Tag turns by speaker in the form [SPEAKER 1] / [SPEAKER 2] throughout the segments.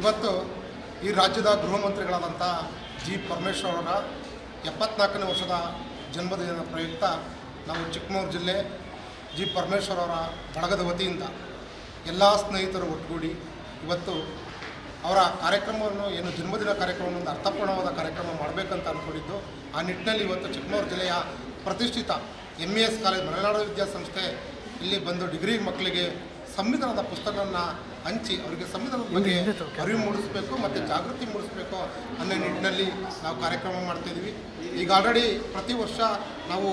[SPEAKER 1] ಇವತ್ತು ಈ ರಾಜ್ಯದ ಗೃಹ ಮಂತ್ರಿಗಳಾದಂಥ ಜಿ ಪರಮೇಶ್ವರ್ ಅವರ ಎಪ್ಪತ್ನಾಲ್ಕನೇ ವರ್ಷದ ಜನ್ಮದಿನದ ಪ್ರಯುಕ್ತ ನಾವು ಚಿಕ್ಕಮಗಳೂರು ಜಿಲ್ಲೆ ಜಿ ಪರಮೇಶ್ವರ್ ಅವರ ಬಳಗದ ವತಿಯಿಂದ ಎಲ್ಲ ಸ್ನೇಹಿತರು ಒಟ್ಟುಗೂಡಿ ಇವತ್ತು ಅವರ ಕಾರ್ಯಕ್ರಮವನ್ನು, ಏನು ಜನ್ಮದಿನ ಕಾರ್ಯಕ್ರಮವನ್ನು, ಒಂದು ಅರ್ಥಪೂರ್ಣವಾದ ಕಾರ್ಯಕ್ರಮ ಮಾಡಬೇಕಂತ ಅಂದ್ಕೊಂಡಿದ್ದು, ಆ ನಿಟ್ಟಿನಲ್ಲಿ ಇವತ್ತು ಚಿಕ್ಕಮಗಳೂರು ಜಿಲ್ಲೆಯ ಪ್ರತಿಷ್ಠಿತ M A S college Malenadu ವಿದ್ಯಾಸಂಸ್ಥೆ, ಇಲ್ಲಿ ಬಂದು ಡಿಗ್ರಿ ಮಕ್ಕಳಿಗೆ ಸಂವಿಧಾನದ ಪುಸ್ತಕವನ್ನು ಹಂಚಿ ಅವರಿಗೆ ಸಂವಿಧಾನದ ಬಗ್ಗೆ ಅರಿವು ಮೂಡಿಸಬೇಕು ಮತ್ತು ಜಾಗೃತಿ ಮೂಡಿಸಬೇಕು ಅನ್ನೋ ನಿಟ್ಟಿನಲ್ಲಿ ನಾವು ಕಾರ್ಯಕ್ರಮ ಮಾಡ್ತಿದ್ದೀವಿ ಈಗ ಆಲ್ರೆಡಿ ಪ್ರತಿ ವರ್ಷ ನಾವು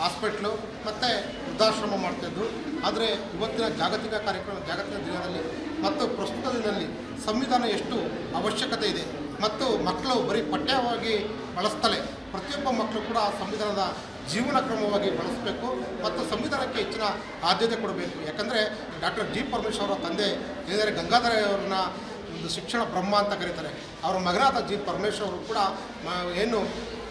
[SPEAKER 1] ಹಾಸ್ಪಿಟ್ಲು ಮತ್ತು ವೃದ್ಧಾಶ್ರಮ ಮಾಡ್ತಾಯಿದ್ದು ಆದರೆ ಇವತ್ತಿನ ಜಾಗತಿಕ ಕಾರ್ಯಕ್ರಮ ಜಾಗತಿಕ ದಿನದಲ್ಲಿ ಮತ್ತು ಪ್ರಸ್ತುತ ದಿನದಲ್ಲಿ ಸಂವಿಧಾನ ಎಷ್ಟು ಅವಶ್ಯಕತೆ ಇದೆ ಮತ್ತು ಮಕ್ಕಳು ಬರೀ ಪಠ್ಯವಾಗಿ ಬಳಸ್ತಲೇ ಪ್ರತಿಯೊಬ್ಬ ಮಕ್ಕಳು ಕೂಡ ಆ ಸಂವಿಧಾನದ ಜೀವನ ಕ್ರಮವಾಗಿ ಬಳಸಬೇಕು ಮತ್ತು ಸಂವಿಧಾನಕ್ಕೆ ಹೆಚ್ಚಿನ ಆದ್ಯತೆ ಕೊಡಬೇಕು. ಯಾಕಂದರೆ ಡಾಕ್ಟರ್ ಜಿ ಪರಮೇಶ್ವರ್ ಅವರ ತಂದೆ ಏನಿದ್ದಾರೆ ಗಂಗಾಧರ ಅವರನ್ನ ಒಂದು ಶಿಕ್ಷಣ ಬ್ರಹ್ಮ ಅಂತ ಕರೀತಾರೆ. ಅವರ ಮಗನಾದ ಜಿ ಪರಮೇಶ್ವರ್ ಕೂಡ ಏನು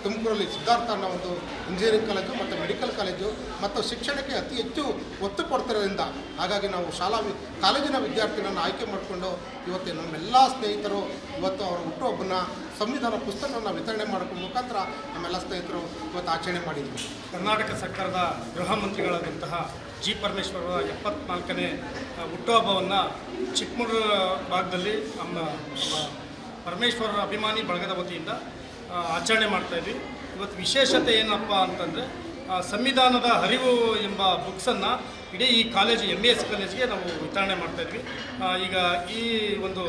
[SPEAKER 1] ತುಮಕೂರಲ್ಲಿ ಸಿದ್ಧಾರ್ಥ ಅನ್ನೋ ಒಂದು ಇಂಜಿನಿಯರಿಂಗ್ ಕಾಲೇಜು ಮತ್ತು ಮೆಡಿಕಲ್ ಕಾಲೇಜು ಮತ್ತು ಶಿಕ್ಷಣಕ್ಕೆ ಅತಿ ಹೆಚ್ಚು ಒತ್ತು ಕೊಡ್ತಿರೋದ್ರಿಂದ ಹಾಗಾಗಿ ನಾವು ಶಾಲಾ ಕಾಲೇಜಿನ ವಿದ್ಯಾರ್ಥಿಗಳನ್ನು ಆಯ್ಕೆ ಮಾಡಿಕೊಂಡು ಇವತ್ತು ನಮ್ಮೆಲ್ಲ ಸ್ನೇಹಿತರು ಇವತ್ತು ಅವರ ಹುಟ್ಟುಹಬ್ಬನ ಸಂವಿಧಾನ ಪುಸ್ತಕವನ್ನು ವಿತರಣೆ ಮಾಡೋಕ್ಕೆ ಮುಖಾಂತರ ನಮ್ಮೆಲ್ಲ ಸ್ನೇಹಿತರು ಇವತ್ತು ಆಚರಣೆ ಮಾಡಿದ್ವಿ.
[SPEAKER 2] ಕರ್ನಾಟಕ ಸರ್ಕಾರದ ಗೃಹ ಮಂತ್ರಿಗಳಾದಂತಹ ಜಿ ಪರಮೇಶ್ವರ ಎಪ್ಪತ್ನಾಲ್ಕನೇ ಹುಟ್ಟುಹಬ್ಬವನ್ನು ಚಿಕ್ಕಮಗಳೂರು ಭಾಗದಲ್ಲಿ ನಮ್ಮ ಪರಮೇಶ್ವರರ ಅಭಿಮಾನಿ ಬಳಗದ ವತಿಯಿಂದ ಆಚರಣೆ ಮಾಡ್ತಾ ಇದ್ವಿ. ಇವತ್ತು ವಿಶೇಷತೆ ಏನಪ್ಪ ಅಂತಂದರೆ ಸಂವಿಧಾನದ ಹರಿವು ಎಂಬ ಬುಕ್ಸನ್ನು ಇಡೀ ಈ ಕಾಲೇಜು ಎಂ ಬಿ ಎಸ್ ಕಾಲೇಜ್ಗೆ ನಾವು ವಿತರಣೆ ಮಾಡ್ತಾ ಇದ್ವಿ. ಈಗ ಈ ಒಂದು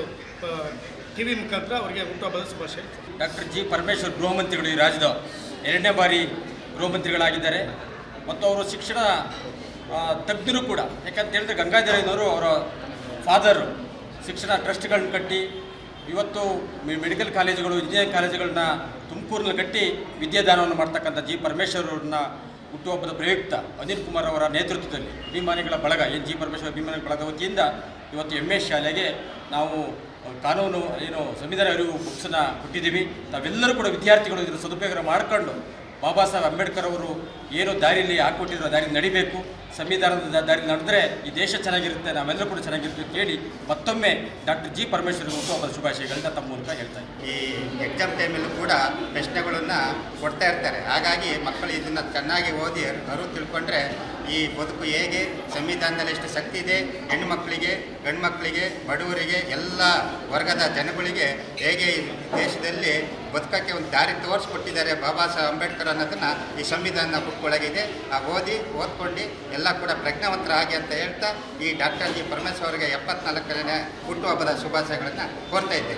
[SPEAKER 2] ಟಿ ವಿ ಮುಖಾಂತರ ಅವರಿಗೆ ಹುಟ್ಟುಹಬ್ಬದ ಶುಭಾಶಯ.
[SPEAKER 3] ಡಾಕ್ಟರ್ ಜಿ ಪರಮೇಶ್ವರ್ ಗೃಹಮಂತ್ರಿಗಳು ಈ ರಾಜ್ಯದ ಎರಡನೇ ಬಾರಿ ಗೃಹಮಂತ್ರಿಗಳಾಗಿದ್ದಾರೆ ಮತ್ತು ಅವರು ಶಿಕ್ಷಣ ತಜ್ಞರು ಕೂಡ. ಯಾಕಂತ ಹೇಳಿದ್ರೆ ಗಂಗಾಧರಯ್ಯನವರು ಅವರ ಫಾದರು ಶಿಕ್ಷಣ ಟ್ರಸ್ಟ್ಗಳನ್ನ ಕಟ್ಟಿ ಇವತ್ತು ಮೆಡಿಕಲ್ ಕಾಲೇಜುಗಳು ಇಂಜಿನಿಯರಿಂಗ್ ಕಾಲೇಜುಗಳನ್ನ ತುಮಕೂರಿನಲ್ಲಿ ಕಟ್ಟಿ ವಿದ್ಯಾದಾನವನ್ನು ಮಾಡ್ತಕ್ಕಂಥ ಜಿ. ಪರಮೇಶ್ವರ್ ಅವರನ್ನ ಹುಟ್ಟುಹಬ್ಬದ ಪ್ರಯುಕ್ತ ಅನಿಲ್ ಕುಮಾರ್ ಅವರ ನೇತೃತ್ವದಲ್ಲಿ ಅಭಿಮಾನಿಗಳ ಬಳಗ, ಏನು ಜಿ. ಪರಮೇಶ್ವರ ಅಭಿಮಾನಿಗಳ ಬಳಗ ವತಿಯಿಂದ ಇವತ್ತು ಎಂ ಎಸ್ ಶಾಲೆಗೆ ನಾವು ಕಾನೂನು, ಏನು ಸಂವಿಧಾನ ಅರಿವು ಬುಕ್ಸನ್ನು ಕೊಟ್ಟಿದ್ದೀವಿ. ತಾವೆಲ್ಲರೂ ಕೂಡ ವಿದ್ಯಾರ್ಥಿಗಳು ಇದರ ಸದುಪಯೋಗ ಮಾಡಿಕೊಂಡು ಬಾಬಾ ಸಾಹೇಬ್ ಅಂಬೇಡ್ಕರ್ ಅವರು ಏನು ದಾರಿಯಲ್ಲಿ ಹಾಕ್ಕೊಟ್ಟಿರೋ ದಾರಿ ನಡಿಬೇಕು, ಸಂವಿಧಾನದ ದಾರಿ ನಡೆದ್ರೆ ಈ ದೇಶ ಚೆನ್ನಾಗಿರುತ್ತೆ, ನಾವೆಲ್ಲರೂ ಕೂಡ ಚೆನ್ನಾಗಿರುತ್ತೆ ಹೇಳಿ ಮತ್ತೊಮ್ಮೆ ಡಾಕ್ಟರ್ ಜಿ ಪರಮೇಶ್ವರ್ ಹುಟ್ಟುಹಬ್ಬದ ಶುಭಾಶಯಗಳನ್ನ ತಮ್ಮ ಮೂಲಕ ಹೇಳ್ತಾ
[SPEAKER 4] ಈ ಎಕ್ಸಾಮ್ ಟೈಮಲ್ಲೂ ಕೂಡ ಪ್ರಶ್ನೆಗಳನ್ನು ಕೊಡ್ತಾ ಇರ್ತಾರೆ. ಹಾಗಾಗಿ ಮಕ್ಕಳು ಇದನ್ನು ಚೆನ್ನಾಗಿ ಓದಿ ಅರು ತಿಳ್ಕೊಂಡ್ರೆ ಈ ಬದುಕು ಹೇಗೆ, ಸಂವಿಧಾನದಲ್ಲಿ ಎಷ್ಟು ಶಕ್ತಿ ಇದೆ ಹೆಣ್ಣು ಮಕ್ಕಳಿಗೆ ಗಂಡು ಮಕ್ಕಳಿಗೆ ಬಡವರಿಗೆ, ಎಲ್ಲ ವರ್ಗದ ಜನಗಳಿಗೆ ಹೇಗೆ ದೇಶದಲ್ಲಿ ಬದುಕಕ್ಕೆ ಒಂದು ದಾರಿ ತೋರಿಸ್ಕೊಟ್ಟಿದ್ದಾರೆ ಬಾಬಾ ಸಾಹೇಬ್ ಅಂಬೇಡ್ಕರ್ ಅನ್ನೋದನ್ನು ಈ ಸಂವಿಧಾನ ಬುಕ್ಕೊಳಗಿದೆ ಆ ಓದಿ, ಓದ್ಕೊಂಡು ಎಲ್ಲ ಕೂಡ ಪ್ರಜ್ಞಾವಂತರ ಪ್ರಜ್ಞಾವಂತರಾಗಿ ಅಂತ ಹೇಳ್ತಾ ಈ ಡಾಕ್ಟರ್ ಜಿ ಪರಮೇಶ್ವರ್ ಅವರಿಗೆ ಎಪ್ಪತ್ನಾಲ್ಕನೇ ಹುಟ್ಟುಹಬ್ಬದ ಶುಭಾಶಯಗಳನ್ನು ಕೋರ್ತಾ ಇದ್ದೆ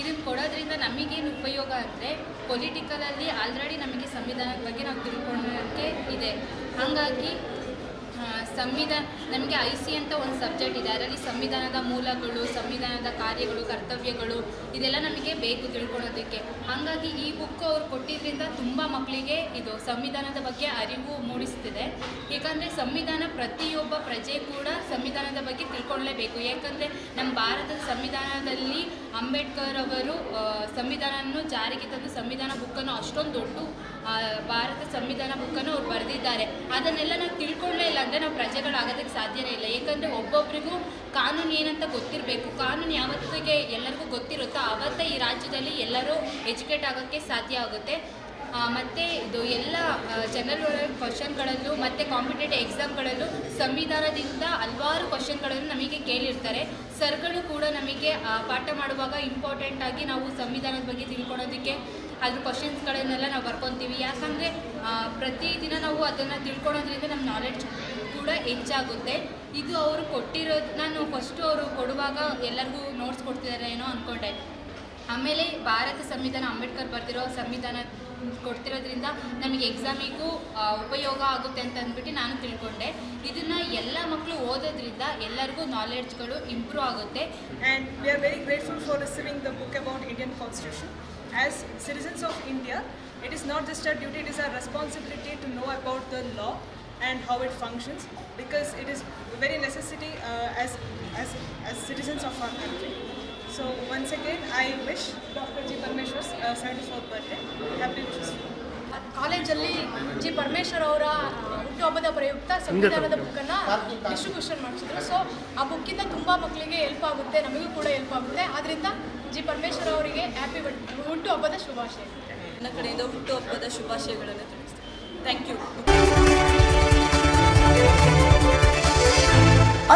[SPEAKER 5] ಇದನ್ನು ಕೊಡೋದ್ರಿಂದ ನಮಗೇನು ಉಪಯೋಗ ಅಂದರೆ ಪೊಲಿಟಿಕಲಲ್ಲಿ ಆಲ್ರೆಡಿ ನಮಗೆ ಸಂವಿಧಾನದ ಬಗ್ಗೆ ನಾವು ತಿಳ್ಕೊಳ್ಳೋಕ್ಕೆ ಇದೆ. ಹಾಗಾಗಿ ಸಂವಿಧಾನ, ನಮಗೆ ಐ ಸಿ ಅಂತ ಒಂದು ಸಬ್ಜೆಕ್ಟ್ ಇದೆ. ಅದರಲ್ಲಿ ಸಂವಿಧಾನದ ಮೂಲಗಳು, ಸಂವಿಧಾನದ ಕಾರ್ಯಗಳು, ಕರ್ತವ್ಯಗಳು, ಇದೆಲ್ಲ ನಮಗೆ ಬೇಕು ತಿಳ್ಕೊಳೋದಕ್ಕೆ. ಹಾಗಾಗಿ ಈ ಬುಕ್ ಅವರು ಕೊಟ್ಟಿದ್ದರಿಂದ ತುಂಬ ಮಕ್ಕಳಿಗೆ ಇದು ಸಂವಿಧಾನದ ಬಗ್ಗೆ ಅರಿವು ಮೂಡಿಸ್ತಿದೆ. ಏಕೆಂದರೆ ಸಂವಿಧಾನ ಪ್ರತಿಯೊಬ್ಬ ಪ್ರಜೆ ಕೂಡ ಸಂವಿಧಾನದ ಬಗ್ಗೆ ತಿಳ್ಕೊಳ್ಳೇಬೇಕು ಏಕೆಂದರೆ ನಮ್ಮ ಭಾರತದ ಸಂವಿಧಾನದಲ್ಲಿ ಅಂಬೇಡ್ಕರ್ ಅವರು ಸಂವಿಧಾನವನ್ನು ಜಾರಿಗೆ ತಂದು, ಸಂವಿಧಾನ ಬುಕ್ಕನ್ನು ಅಷ್ಟೊಂದು ದೊಡ್ಡ ಭಾರತ ಸಂವಿಧಾನ ಬುಕ್ಕನ್ನು ಅವ್ರು ಬರೆದಿದ್ದಾರೆ. ಅದನ್ನೆಲ್ಲ ನಾವು ತಿಳ್ಕೊಳ್ಳೇ ಇಲ್ಲ ಅಂದರೆ ನಾವು ಪ್ರಜೆಗಳಾಗೋದಕ್ಕೆ ಸಾಧ್ಯನೇ ಇಲ್ಲ. ಏಕೆಂದರೆ ಒಬ್ಬೊಬ್ಬರಿಗೂ ಕಾನೂನು ಏನಂತ ಗೊತ್ತಿರಬೇಕು. ಕಾನೂನು ಯಾವತ್ತಿಗೆ ಎಲ್ಲರಿಗೂ ಗೊತ್ತಿರುತ್ತೋ ಆವತ್ತೇ ಈ ರಾಜ್ಯದಲ್ಲಿ ಎಲ್ಲರೂ ಎಜುಕೇಟ್ ಆಗೋಕ್ಕೆ ಸಾಧ್ಯ ಆಗುತ್ತೆ. ಮತ್ತು ಇದು ಎಲ್ಲ ಜನರಲ್ ಕ್ವಶನ್ಗಳಲ್ಲೂ ಮತ್ತು ಕಾಂಪಿಟೇಟಿವ್ ಎಕ್ಸಾಮ್ಗಳಲ್ಲೂ ಸಂವಿಧಾನದಿಂದ ಹಲವಾರು ಕ್ವಶನ್ಗಳನ್ನು ನಮಗೆ ಕೇಳಿರ್ತಾರೆ. ಸರ್ಗಳು ಕೂಡ ನಮಗೆ ಪಾಠ ಮಾಡುವಾಗ ಇಂಪಾರ್ಟೆಂಟಾಗಿ ನಾವು ಸಂವಿಧಾನದ ಬಗ್ಗೆ ತಿಳ್ಕೊಳೋದಕ್ಕೆ ಅದ್ರ ಕ್ವಶನ್ಸ್ಗಳನ್ನೆಲ್ಲ ನಾವು ಬರ್ಕೊತೀವಿ. ಯಾಕಂದರೆ ಪ್ರತಿದಿನ ನಾವು ಅದನ್ನು ತಿಳ್ಕೊಳೋದ್ರಿಂದ ನಮ್ಮ ನಾಲೆಡ್ಜ್ ಕೂಡ ಹೆಚ್ಚಾಗುತ್ತೆ. ಇದು ಅವರು ಕೊಟ್ಟಿರೋದು ನಾನು ಫಸ್ಟು ಅವರು ಕೊಡುವಾಗ ಎಲ್ಲರಿಗೂ ನೋಟ್ಸ್ ಕೊಡ್ತಿದ್ದಾರೆ ಏನೋ ಅಂದ್ಕೊಂಡೆ ಆಮೇಲೆ ಭಾರತ ಸಂವಿಧಾನ, ಅಂಬೇಡ್ಕರ್ ಬರ್ತಿರೋ ಸಂವಿಧಾನ ಕೊಡ್ತಿರೋದ್ರಿಂದ ನಮಗೆ ಎಕ್ಸಾಮಿಗೂ ಉಪಯೋಗ ಆಗುತ್ತೆ ಅಂತ ಅಂದ್ಬಿಟ್ಟು ನಾನು ತಿಳ್ಕೊಂಡೆ. ಇದನ್ನು ಎಲ್ಲ ಮಕ್ಕಳು ಓದೋದ್ರಿಂದ ಎಲ್ಲರಿಗೂ ನಾಲೆಡ್ಜ್ಗಳು ಇಂಪ್ರೂವ್ ಆಗುತ್ತೆ.
[SPEAKER 6] And we are very grateful for receiving the book about Indian Constitution. As citizens of India, it is not just our duty, it is our responsibility to know about the law and how it functions because it is very necessity uh, as, as, as citizens of our country. So once again, I wish Dr. G. Parmeshwar's uh, 74th birthday. Happy wishes.
[SPEAKER 7] ಕಾಲೇಜಲ್ಲಿ G Parameshwar ಅವರ ಹುಟ್ಟುಹಬ್ಬದ ಪ್ರಯುಕ್ತ ಸಂವಿಧಾನದ ಬುಕ್ಕನ್ನ distribution ಮಾಡಿಸಿದ್ರು. So ಆ ಬುಕ್ಕಿಂದ ತುಂಬ ಮಕ್ಕಳಿಗೆ help ಆಗುತ್ತೆ ನಮಗೂ ಕೂಡ ಹೆಲ್ಪ್ ಆಗುತ್ತೆ. ಆದ್ದರಿಂದ ಜಿ ಪರಮೇಶ್ವರ ಅವರಿಗೆ ಹ್ಯಾಪಿ ಹುಟ್ಟು ಹಬ್ಬದ ಶುಭಾಶಯ.
[SPEAKER 8] ನನ್ನ ಕಡೆಯಿಂದ ಹುಟ್ಟು ಹಬ್ಬದ ಶುಭಾಶಯಗಳನ್ನು ತಿಳಿಸ್ತೀನಿ. Thank you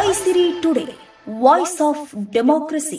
[SPEAKER 9] Aisiri today voice of democracy